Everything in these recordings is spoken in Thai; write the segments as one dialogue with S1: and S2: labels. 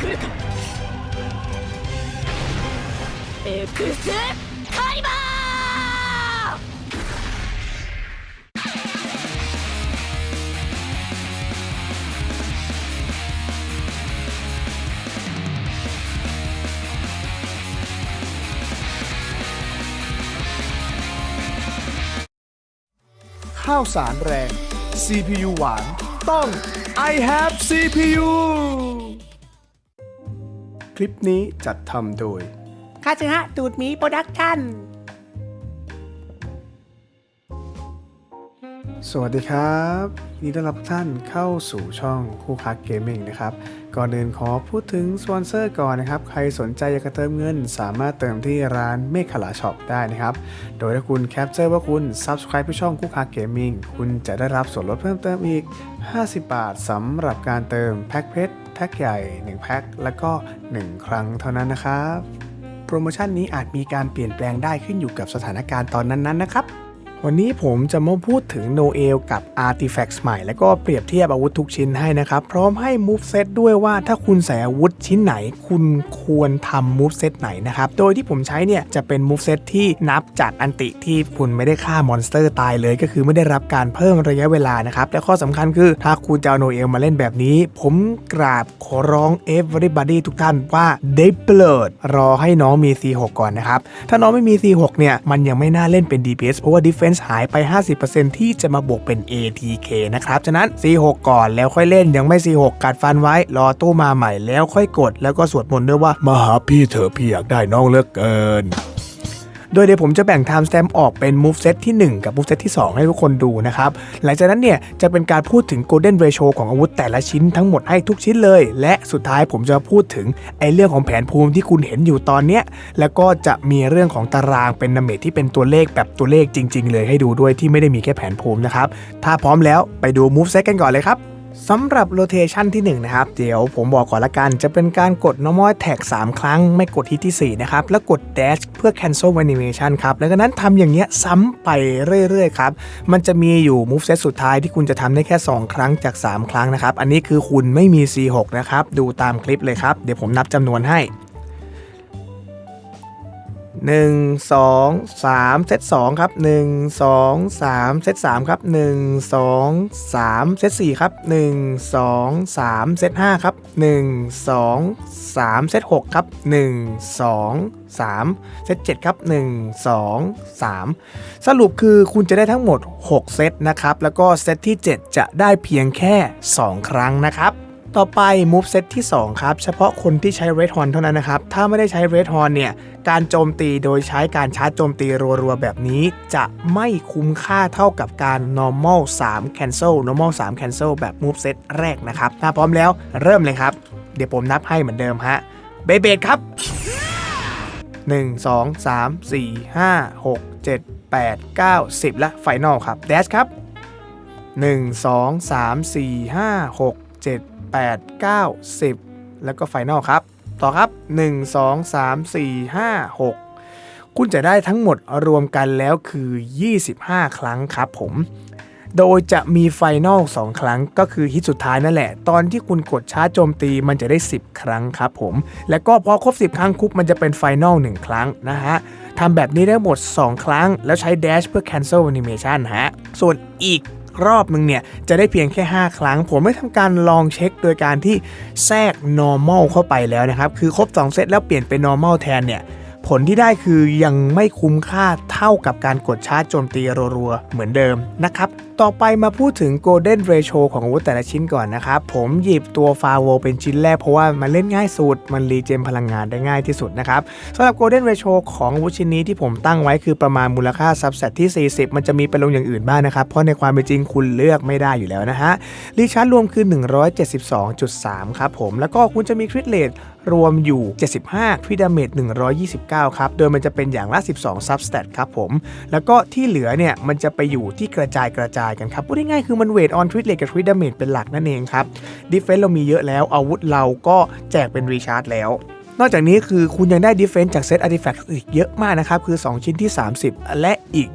S1: 来るかエクスカリバー
S2: ข้าวสารแรง CPU หวาน ต้อง I have CPU คลิปนี้จัดทำโดย
S3: คาสึฮะตูดหมีโปรดักชั่น
S2: สวัสดีครับยินดีต้อนรับทุกท่านเข้าสู่ช่องคู่คักเกมมิ่งนะครับ ก่อนอื่นขอพูดถึงสปอนเซอร์ก่อนนะครับ ใครสนใจอยากจะเติมเงิน สามารถเติมที่ร้านเมฆขลาช็อปได้นะครับ โดยถ้าคุณแคปเจอร์ว่าคุณ Subscribe ที่ช่องคู่คักเกมมิ่งคุณจะได้รับส่วนลดเพิ่มเติมอีก 50 บาทสำหรับการเติมแพ็คเพชรแพ็คใหญ่ 1 แพ็คแล้วก็ 1 ครั้งเท่านั้นนะครับ โปรโมชั่นนี้อาจมีการเปลี่ยนแปลงได้ขึ้นอยู่กับสถานการณ์ตอนนั้นๆนะครับ วันนี้ผมจะมาพูดถึงโนเอลกับ Artifacts ใหม่ แล้วก็เปรียบเทียบอาวุธทุกชิ้นให้นะครับ พร้อมให้ Move Set ด้วยว่าถ้าคุณใส่อาวุธชิ้นไหน คุณควรทำ Move Set ไหนนะครับ โดยที่ผมใช้เนี่ย จะเป็น Move Set ที่นับจากอันติที่คุณไม่ได้ฆ่ามอนสเตอร์ตายเลย ก็คือไม่ได้รับการเพิ่มระยะเวลานะครับ และข้อสำคัญคือถ้าคุณจะเอาโนเอลมาเล่นแบบนี้ ผมกราบขอร้อง everybody ทุกท่านว่าได้เปิดรอให้น้องมี C6 ก่อนนะครับถ้าน้องไม่มี C6 เนี่ยมันยังไม่น่าเล่นเป็น DPS เพราะว่า Defense หายไป 50%ที่จะมาบวกเป็น ATK นะครับ ฉะนั้น C6 ก่อนแล้วค่อยเล่นยังไม่ C6 กัดฟันไว้ รอตู้มาใหม่แล้วค่อยกด แล้วก็สวดมนต์ด้วยว่า มาหาพี่เถอะพี่อยากได้น้องเลือกเกิน โดยเดี๋ยวผมจะแบ่ง time stamp ออกเป็น move set ที่ 1 กับ move set ที่ 2 ให้ทุกคนดูนะครับ หลังจากนั้นเนี่ยจะเป็นการพูดถึง golden ratio ของอาวุธแต่ละชิ้นทั้งหมดให้ทุกชิ้นเลย และสุดท้ายผมจะพูดถึงไอเรื่องของแผนภูมิที่คุณเห็นอยู่ตอนเนี้ยแล้วก็จะมีเรื่องของตารางเป็นนาเมจที่เป็นตัวเลขแบบตัวเลขจริง ๆ เลยให้ดูด้วยที่ไม่ได้มีแค่แผนภูมินะครับถ้าพร้อมแล้วไปดู move set กันก่อนเลยครับ สำหรับโรเทชันที่1นะครับเดี๋ยวผมบอกก่อนละกัน จะเป็นการกด normal attack 3ครั้ง ไม่กดที่ที่ 4 นะครับ แล้วกด dash เพื่อ cancel animation ครับ แล้วก็นั้นทำอย่างเงี้ยซ้ำไปเรื่อย ๆ ครับ มันจะมีอยู่ move set สุดท้ายที่คุณจะทำได้แค่ 2 ครั้งจาก 3 ครั้งนะครับ อันนี้คือคุณไม่มี C6 นะครับ ดูตามคลิปเลยครับ เดี๋ยวผมนับจำนวนให้ 1 2 3 เซต2ครับ 1 2 3 เซต3ครับ 1 2 3 เซต4ครับ 1 2 3 เซต5ครับ 1 2 3 เซต6ครับ 1 2 3 เซต7ครับ 1 2 3 สรุปคือคุณจะได้ทั้งหมด 6 เซตนะครับ แล้วก็เซตที่ 7 จะได้เพียงแค่ 2 ครั้งนะครับ ต่อไป move set ที่ 2 ครับ เฉพาะคนที่ใช้ red horn เท่านั้นนะครับ ถ้าไม่ได้ใช้ red horn เนี่ย การโจมตีโดยใช้การชาร์จโจมตีรัวๆ แบบนี้ จะไม่คุ้มค่าเท่ากับการ normal 3 cancel normal 3 cancel แบบ move set แรกนะครับ ถ้าพร้อมแล้วเริ่มเลยครับ เดี๋ยวผมนับให้เหมือนเดิมฮะเบเบดครับ 1 2 3 4 5 6 7 8 9 10 และ Final ครับ Dash ครับ 1 2 3 4 5 6 8 9 10 แล้วก็ Final ครับ ต่อครับ 1 2 3 4 5 6 คุณจะได้ทั้งหมดรวมกันแล้วคือ 25 ครั้งครับผม โดยจะมีไฟนอล2ครั้งก็คือฮิตสุดท้ายนั่นแหละ ตอนที่คุณกดชาร์จโจมตีมันจะได้ 10 ครั้งครับผม แล้วก็พอครบ 10 ครั้งคุบมันจะเป็นไฟนอล1ครั้งนะฮะทำแบบนี้ได้หมด 2 ครั้ง แล้วใช้ dash เพื่อ cancel animation ฮะ ส่วนอีก รอบนึงเนี่ยจะได้เพียงแค่ 5 ครั้ง ผมไม่ทำการลองเช็คโดยการที่แทรก normal เข้าไปแล้วนะครับ คือครบ 2 เซตแล้วเปลี่ยนเป็น normal แทนเนี่ยผลที่ได้คือยังไม่คุ้มค่าเท่ากับการกดชาร์จโจมตีรัวๆเหมือนเดิมนะครับ ต่อไปมาพูดถึง Golden Ratio ของอาวุธแต่ละชิ้นก่อนนะครับ ผมหยิบตัวฟาโวเป็นชิ้นแรกเพราะว่ามันเล่นง่ายสุด มันรีเจนพลังงานได้ง่ายที่สุดนะครับสำหรับ Golden Ratio ของอาวุธชิ้นนี้ที่ผมตั้งไว้คือประมาณมูลค่า subset ที่ 40 มันจะมีไปลงอย่างอื่นบ้างนะครับ เพราะในความเป็นจริงคุณเลือกไม่ได้อยู่แล้วนะฮะรีชาร์จรวมคือ 172.3 ครับผมแล้วก็คุณจะมีคริตเลทรวมอยู่ 75คริดาเมจ129 ครับ โดยมันจะเป็นอย่างละ 12 substat ครับผม แล้วก็ที่เหลือเนี่ย มันจะไปอยู่ที่กระจายกระจายกันครับพูดง่ายๆคือมันเวทออนทริ t เลกับทริดาเมจเป็นหลักนั่นเองครับดิเฟนเรามีเยอะแล้วอาวุธเราก็แจกเป็นรีชาร์จแล้ว นอกจากนี้คือคุณยังได้ Defense จากเซต Artifact อีกเยอะมากนะครับ คือ 2 ชิ้นที่ 30 และอีก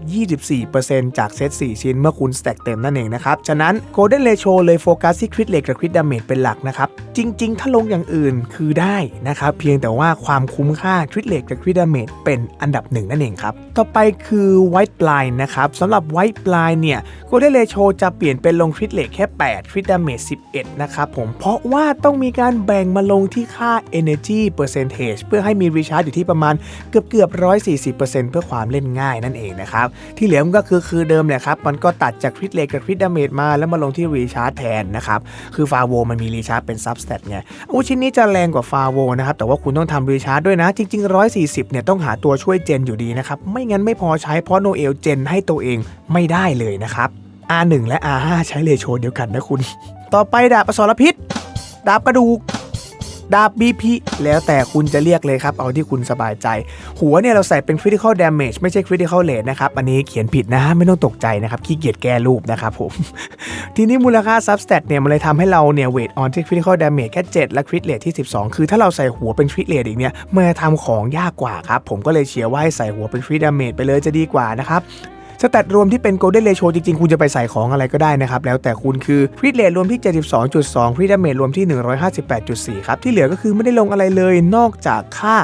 S2: 24%จากเซต4 ชิ้นเมื่อคุณสแต็กเต็มนั่นเองนะครับ ฉะนั้น Golden Ratio เลยโฟกัสที่คริตเลกกับคริตดาเมจเป็นหลักนะครับ จริง ๆ ถ้าลงอย่างอื่นคือได้นะครับ เพียงแต่ว่าความคุ้มค่าคริตเลกกับคริตดาเมจเป็นอันดับหนึ่งนั่นเองครับต่อไปคือ White Blind นะครับสำหรับ White Blind เนี่ย Golden Ratio จะเปลี่ยนเป็นลงคริตเลกแค่ 8 คริตดาเมจ11 นะครับผมเพราะว่าต้องมีการแบ่งมาลงที่ค่า Energy Percentage เพื่อให้มี Recharge อยู่ที่ประมาณเกือบเกือบ140%เพื่อความเล่นง่ายนั่นเองนะครับ ที่เหลือมันก็คือคือเดิมแหละครับมันก็ตัดจากคริตเลกกับคริตดาเมจมาแล้วมาลงที่ Recharge แทนนะครับ คือฟาโวมันมี Recharge เป็น Substat ไงอาวุธชิ้นนี้จะแรงกว่าฟาโวนะครับ แต่ว่าคุณต้องทำ Recharge ด้วยนะ จริง ๆ 140 เนี่ยต้องหาตัวช่วยเจนอยู่ดีนะครับ ไม่งั้นไม่พอใช้เพราะโนเอลเจนให้ตัวเองไม่ได้เลยนะครับ R1 และ R5 ใช้เลโชเดียวกันนะคุณ ต่อไปดาบอสรพิษ ดาบกระดูก ดาบ BP แล้วแต่คุณจะเรียกเลยครับ เอาที่คุณสบายใจ หัวเนี่ยเราใส่เป็น critical damage ไม่ใช่ critical rate นะครับ อันนี้เขียนผิดนะ ไม่ต้องตกใจนะครับ ขี้เกียจแก้รูปนะครับผม ทีนี้มูลค่า substat เนี่ย มันเลยทำให้เราเนี่ย weight on ที่ critical damage แค่ 7 และ crit rate ที่ 12 คือถ้าเราใส่หัวเป็น crit rate อีกเนี่ยมันจะทำของยากกว่าครับผมก็เลยเชียร์ว่าให้ใส่หัวเป็น crit damage ไปเลยจะดีกว่านะครับ สแตทรวมที่เป็น Golden Ratio จริงๆ คุณจะไปใส่ของอะไรก็ได้นะครับ แล้วแต่คุณคือ Crit Rate รวมที่ 72.2 Crit Damage รวมที่ 158.4 ครับ ที่เหลือก็คือไม่ได้ลงอะไรเลยนอกจากค่า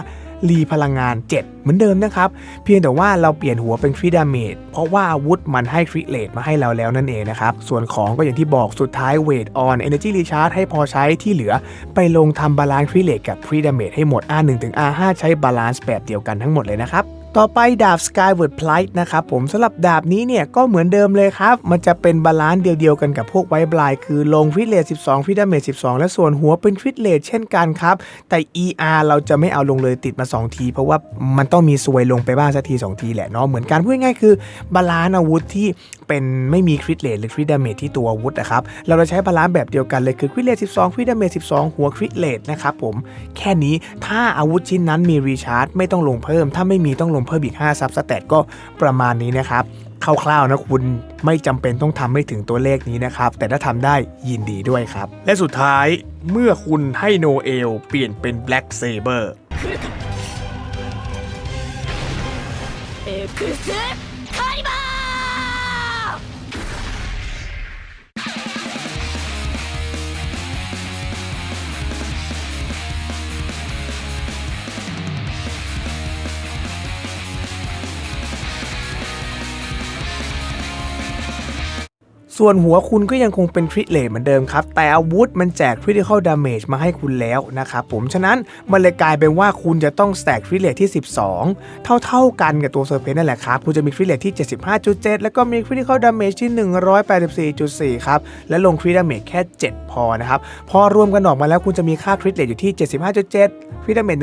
S2: รีพลังงาน 7 เหมือนเดิมนะครับ เพียงแต่ว่าเราเปลี่ยนหัวเป็น Crit Damage เพราะว่าอาวุธมันให้ Crit Rate มาให้เราแล้วนั่นเองนะครับ ส่วนของก็อย่างที่บอกสุดท้าย Weight on Energy Recharge ให้พอใช้ที่เหลือ ไปลงทำบาลานซ์ Crit Rate กับ Crit Damage ให้หมด R1 ถึง R5 ใช้บาลานซ์แบบเดียวกันทั้งหมดเลยนะครับ ต่อไปดาบ Skyward Plight นะครับผมสำหรับดาบนี้เนี่ยก็เหมือนเดิมเลยครับ มันจะเป็นบาลานซ์เดียวๆกันกับพวกไวบลายคือลงฟิตเลส12ฟิตดาเมจ12 และส่วนหัวเป็นฟิตเลสเช่นกันครับ แต่ ER เราจะไม่เอาลงเลยติดมา 2 ที เพราะว่ามันต้องมีซวยลงไปบ้างสักที 2 ทีแหละเนาะเหมือนกันพูดง่ายคือบาลานซ์อาวุธที่เป็นไม่มีคริตเลทหรือคริตดาเมจที่ตัวอาวุธนะครับ เราจะใช้บาลานซ์แบบเดียวกันเลยคือคริตเลท12 คริตดาเมจ12 หัวคริตเลทนะครับผม แค่นี้ถ้าอาวุธชิ้นนั้นมีรีชาร์จไม่ต้องลงเพิ่ม ถ้าไม่มีต้องลงเพิ่มอีก5ซับสแตทก็ประมาณนี้นะครับคร่าวๆนะคุณไม่จำเป็นต้องทำให้ถึงตัวเลขนี้นะครับ แต่ถ้าทำได้ยินดีด้วยครับ และสุดท้ายเมื่อคุณให้โนเอลเปลี่ยนเป็นแบล็กเซเบอร์ ส่วนหัวคุณก็ยังคงเป็นคริเลทเหมือนเดิมครับ แต่อาวุธมันแจก critical damage มาให้คุณแล้วนะครับผม ฉะนั้นมันเลยกลายเป็นว่าคุณจะต้อง stack crit rate ที่ 12 เท่าๆกันกับตัว Serpent นั่นแหละครับ คุณจะมี crit rate ที่ 75.7 แล้วก็มี critical damage ที่ 184.4 ครับ และลง crit damage แค่ 7 พอนะครับ พอรวมกันออกมาแล้วคุณจะมีค่า crit rate อยู่ที่ 75.7 crit damage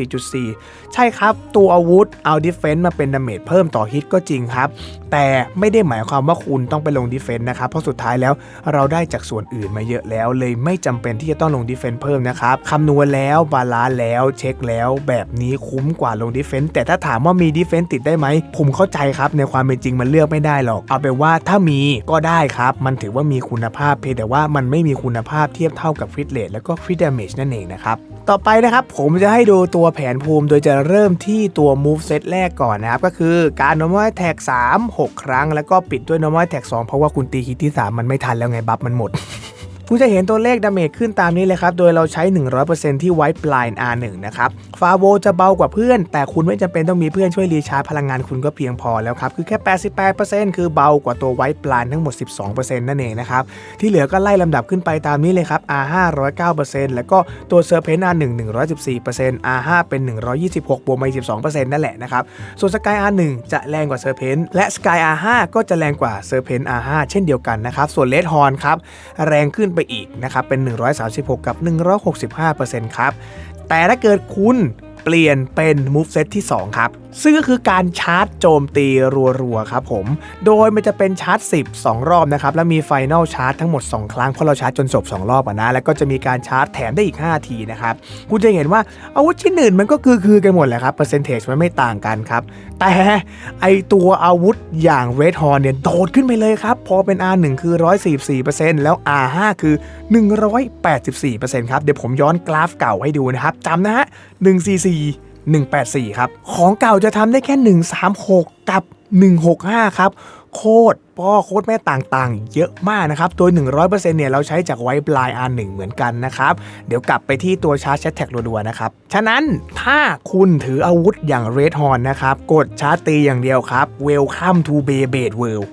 S2: 184.4 ใช่ครับ ตัวอาวุธเอา defense มาเป็น damage เพิ่มต่อฮิตก็จริงครับ แต่ไม่ได้หมายความว่าคุณต้องไปลง defense นะครับ เพราะสุดท้ายแล้วเราได้จากส่วนอื่นมาเยอะแล้ว เลยไม่จำเป็นที่จะต้องลง defense เพิ่มนะครับคำนวณแล้วบาลานซ์แล้วเช็คแล้ว แบบนี้คุ้มกว่าลง defense แต่ถ้าถามว่ามี defense ติดได้ไหมผมเข้าใจครับในความเป็นจริงมันเลือกไม่ได้หรอก เอาเป็นว่าถ้ามีก็ได้ครับ มันถือว่ามีคุณภาพเพียงแต่ว่ามันไม่มีคุณภาพเทียบเท่ากับ crit rate แล้วก็ crit damage นั่นเองนะครับ ต่อไปนะครับผมจะให้ดูตัวแผนภูมิโดยจะเริ่มที่ตัว move set แรกก่อนนะครับ ก็คือการ normal attack 3 6 ครั้ง แล้วก็ปิดด้วย normal attack 2 เพราะว่าคุณตีคิดที่ 3 มันไม่ทันแล้วไงบัฟมันหมด คุณจะเห็นตัวเลขดาเมจขึ้นตามนี้เลยครับ โดยเราใช้ 100%ที่ White Blind R1 นะครับ ฟาโวจะเบากว่าเพื่อน แต่คุณไม่จำเป็นต้องมีเพื่อนช่วยรีชาร์จพลังงานคุณก็เพียงพอแล้วครับ คือแค่ 88%คือเบากว่าตัว White Blind ทั้งหมด 12%นั่นเองนะครับ ที่เหลือก็ไล่ลำดับขึ้นไปตามนี้เลยครับ R5 109%แล้วก็ตัว Serpent R1 114% R5 เป็น 126บวกมา12%นั่นแหละนะครับ ส่วน Sky R1 จะแรงกว่า Serpent และ Sky R5 ก็จะแรงกว่า Serpent R5 เช่นเดียวกันนะครับ ส่วน Red Horn ครับแรงขึ้นนไปอีกนะครับเป็น 136 กับ 165%ครับแต่ถ้าเกิดคุณ เปลี่ยนเป็น move set ที่ 2 ครับ ซึ่งก็คือการชาร์จโจมตีรัวๆครับผม โดยมันจะเป็นชาร์จ 10 2 รอบนะครับ แล้วมี Final ชาร์จทั้งหมด 2 ครั้ง เพราะเราชาร์จจนจบ 2 รอบอะนะ แล้วก็จะมีการชาร์จแถมได้อีก 5 ทีนะครับ คุณจะเห็นว่าอาวุธชิ้นอื่นมันก็คือคือกันหมดแหละครับเปอร์เซนเทจมันไม่ต่างกันครับ แต่ไอตัวอาวุธอย่าง Red Horn เนี่ยโดดขึ้นไปเลยครับ พอเป็น R1 คือ 144%แล้ว R5 คือ 184%ครับ เดี๋ยวผมย้อนกราฟเก่าให้ดูนะครับจำนะฮะ 144 184 ครับ ของเก่าจะทำได้แค่ 136 กับ 165 ครับ โคตรพ่อโคตรแม่ต่างๆ เยอะมากนะครับโดย100%เนี่ยเราใช้จากไว้บลาย R1 เหมือนกันนะครับ เดี๋ยวกลับไปที่ตัวชาร์จแชทแท็กรัวๆนะครับ ฉะนั้นถ้าคุณถืออาวุธอย่าง Red Horn นะครับ กดชาร์จตีอย่างเดียวครับ Welcome to Beyblade World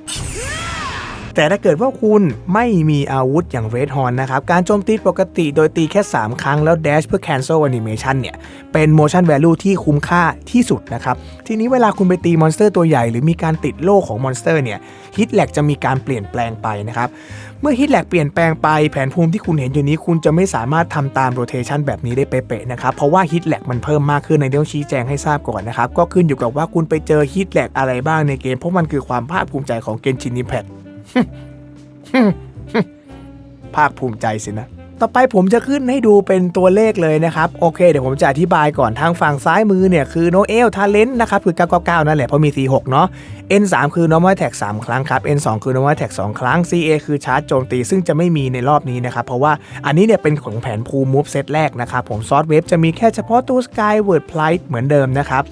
S2: แต่ถ้าเกิดว่าคุณไม่มีอาวุธอย่าง Red Horn นะครับ การโจมตีปกติโดยตีแค่ 3 ครั้งแล้ว dash เพื่อ cancel animation เนี่ย เป็น motion value ที่คุ้มค่าที่สุดนะครับ ทีนี้เวลาคุณไปตีมอนสเตอร์ตัวใหญ่หรือมีการติดโล่ของมอนสเตอร์เนี่ย hit lag จะมีการเปลี่ยนแปลงไปนะครับ เมื่อ hit lag เปลี่ยนแปลงไปแผนภูมิที่คุณเห็นอยู่นี้ คุณจะไม่สามารถทำตาม rotation แบบนี้ได้เป๊ะๆนะครับ เพราะว่า hit lag มันเพิ่มมากขึ้นในเรื่องชี้แจงให้ทราบก่อนนะครับก็ขึ้นอยู่กับว่าคุณไปเจอ hit lag อะไรบ้างในเกมเพราะมันคือความภาคภูมิใจของเกมชินิแพ ภาคภูมิใจสินะ ต่อไปผมจะขึ้นให้ดูเป็นตัวเลขเลยนะครับ โอเค เดี๋ยวผมจะอธิบายก่อนทางฝั่งซ้ายมือเนี่ย คือ Noel Talent นะครับ คือ 999 นั่นแหละ เพราะมี C6 เนาะ N3 คือ Normal Attack 3 ครั้งครับ N2 คือ Normal Attack 2 ครั้ง CA คือชาร์จโจมตี ซึ่งจะไม่มีในรอบนี้นะครับ เพราะว่าอันนี้เนี่ยเป็นของแผนภูมิ Move Set แรกนะครับผมซอสเวฟจะมีแค่เฉพาะตัว Skyward Plight เหมือนเดิมนะครับ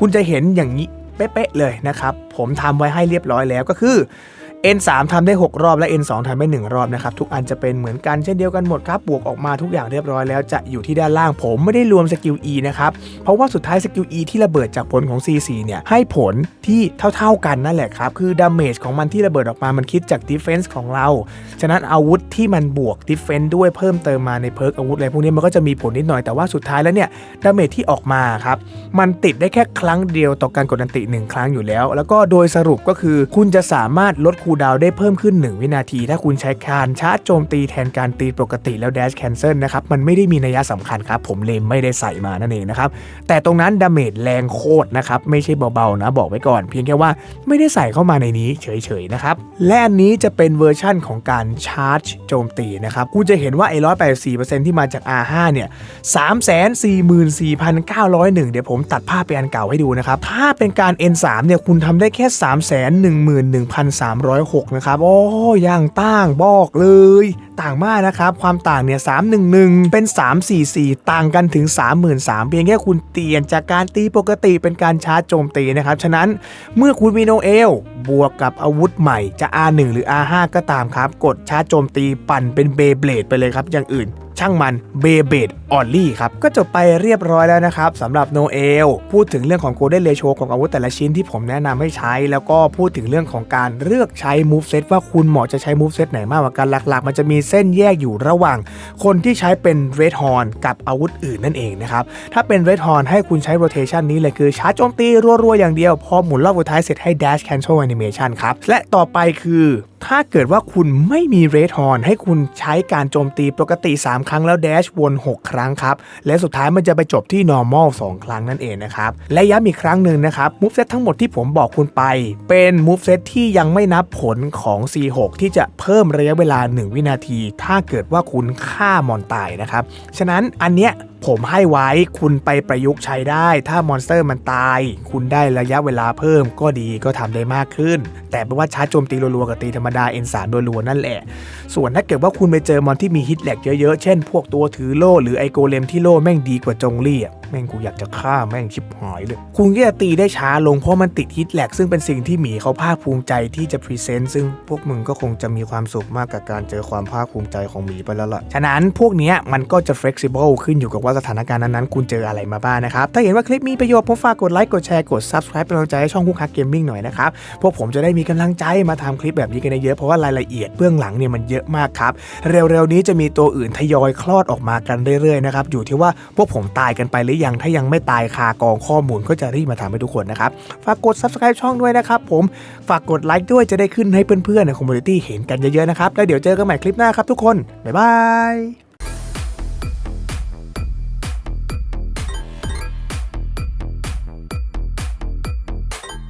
S2: คุณจะเห็นอย่างนี้เป๊ะๆเลยนะครับผมทำไว้ให้เรียบร้อยแล้วก็คือ N3 ทำได้ 6 รอบและ N2 ทำได้ 1 รอบนะครับ ทุกอันจะเป็นเหมือนกันเช่นเดียวกันหมดครับ บวกออกมาทุกอย่างเรียบร้อยแล้วจะอยู่ที่ด้านล่างผมไม่ได้รวมสกิล E นะครับ เพราะว่าสุดท้ายสกิล E ที่ระเบิดจากผลของ C4 เนี่ยให้ผลที่เท่า ๆกันนั่นแหละครับ คือดาเมจของมันที่ระเบิดออกมามันคิดจาก Defense ของเรา ฉะนั้นอาวุธที่มันบวก Defense ด้วยเพิ่มเติมมาในเพิร์กอาวุธอะไรพวกนี้มันก็จะมีผลนิดหน่อยแต่ว่าสุดท้ายแล้วเนี่ยดาเมจที่ออกมาครับมันติดได้แค่ครั้งเดียวต่อการกดอันติหนึ่งครั้งอยู่แล้ว แล้วก็โดยสรุปก็คือคุณจะสามารถลดคลดาวได้เพิ่มขึ้น 1 วินาที ถ้าคุณใช้การชาร์จโจมตีแทนการตีปกติแล้ว dash cancel นะครับ มันไม่ได้มีนัยสำคัญครับ ผมเลยไม่ได้ใส่มานั่นเองนะครับ แต่ตรงนั้นดาเมจแรงโคตรนะครับ ไม่ใช่เบาๆนะ บอกไว้ก่อน เพียงแค่ว่าไม่ได้ใส่เข้ามาในนี้เฉยๆนะครับ และอันนี้จะเป็นเวอร์ชั่นของการชาร์จโจมตีนะครับคุณจะเห็นว่าไอ้ร้อยแปดสี่เปอร์เซ็นต์ที่มาจาก R5 เนี่ยสามแสนสี่หมื่นสี่พันเก้าร้อยหนึ่งเดี๋ยวผมตัดภาพไปอันเก่าให้ดูนะครับถ้าเป็นการ N3 เนี่ยคุณทำได้แค่สามแสนหนึ่งหมื่นหนึ่งพันสามร้อยหกนะครับ โอ้ยังต่างบอกเลย ต่างมากนะครับ ความต่างเนี่ย311 เป็น 344 ต่างกันถึง 33,000เพียงแค่คุณเตียนจากการตีปกติเป็นการชาร์จโจมตีนะครับ ฉะนั้นเมื่อคุณมีโนเอลบวกกับอาวุธใหม่จะ R1 หรือ R5 ก็ตามครับ กดชาร์จโจมตีปั่นเป็นเบเบลดไปเลยครับ อย่างอื่น ช่างมันเบเบดออลลี่ครับ ก็จบไปเรียบร้อยแล้วนะครับสำหรับโนเอลพูดถึงเรื่องของโกลเด้นเรโชของอาวุธแต่ละชิ้นที่ผมแนะนำให้ใช้ แล้วก็พูดถึงเรื่องของการเลือกใช้มูฟเซตว่าคุณเหมาะจะใช้มูฟเซตไหนมากกว่ากันหลัก ๆ มันจะมีเส้นแยกอยู่ระหว่าง คนที่ใช้เป็นเรดฮอ n กับอาวุธอื่นนั่นเองนะครับถ้าเป็นเรดฮอ n ให้คุณใช้โรเ t ชันนี้เลยคือชาร์จโจมตีรัวๆอย่างเดียวพอหมุนรอบสุดท้ายเสร็จให้ dash cancel animation ครับและต่อไปคือถ้าเกิดว่าคุณไม่มีเรดฮอ n ให้คุณใช้การโจมตีปกติ 3 ครั้งแล้ว dash วน 6 ครั้งครับ และสุดท้ายมันจะไปจบที่ normal 2 ครั้งนั่นเองนะครับ และย้ำอีกครั้งหนึ่งนะครับมูฟเซตทั้งหมดที่ผมบอกคุณไป เป็นมูฟเซตที่ยังไม่นับผลของ C6 ที่จะเพิ่มระยะเวลา 1 วินาที ถ้าเกิดว่าคุณฆ่ามอนตายนะครับ ฉะนั้นอันเนี้ย ผมให้ไว้คุณไปประยุกต์ใช้ได้ ถ้ามอนสเตอร์มันตาย คุณได้ระยะเวลาเพิ่มก็ดีก็ทำได้มากขึ้น แต่เป็นว่าชาร์จโจมตีรัวๆกับตีธรรมดา N3 รัวๆนั่นแหละ ส่วนถ้าเกิดว่าคุณไปเจอมอนที่มีฮิตแหลกเยอะๆ เช่นพวกตัวถือโล่หรือไอโกเลมที่โล่แม่งดีกว่าจงลี่อะ แม่งกูอยากจะฆ่าแม่งชิบหายเลยคุณก็จะตีได้ช้าลงเพราะมันติดฮิตแลกซึ่งเป็นสิ่งที่หมีเขาภาคภูมิใจที่จะพรีเซนต์ซึ่งพวกมึงก็คงจะมีความสุขมากกับการเจอความภาคภูมิใจของหมีไปแล้วล่ะ ฉะนั้นพวกเนี้ยมันก็จะ flexible ขึ้นอยู่กับว่าสถานการณ์นั้นๆคุณเจออะไรมาบ้างนะครับ ถ้าเห็นว่าคลิปมีประโยชน์ผมฝากกดไลค์กดแชร์กด subscribe เป็นกำลังใจให้ช่องคุกคักเกมมิ่งหน่อยนะครับพวกผมจะได้มีกำลังใจมาทำคลิปแบบนี้กันเยอะเพราะว่ารายละเอียดเบื้องหลังเนี่ยมันเยอะมากครับเร็วๆนี้จะมีตัวอื่นทยอยคลอดออกมากันเรื่อยๆนะครับอยู่ที่ว่าพวกผมตายกันไปหรือยังถ้ายังไม่ตายคากองข้อมูลก็จะรีบมาทำให้ทุกคนนะครับ ฝากกด subscribe ช่องด้วยนะครับผมฝากกดไลค์ด้วยจะได้ขึ้นให้เพื่อนๆในคอมมูนิตี้เห็นกันเยอะๆนะครับแล้วเดี๋ยวเจอกันใหม่คลิปหน้าครับทุกคนบ๊ายบาย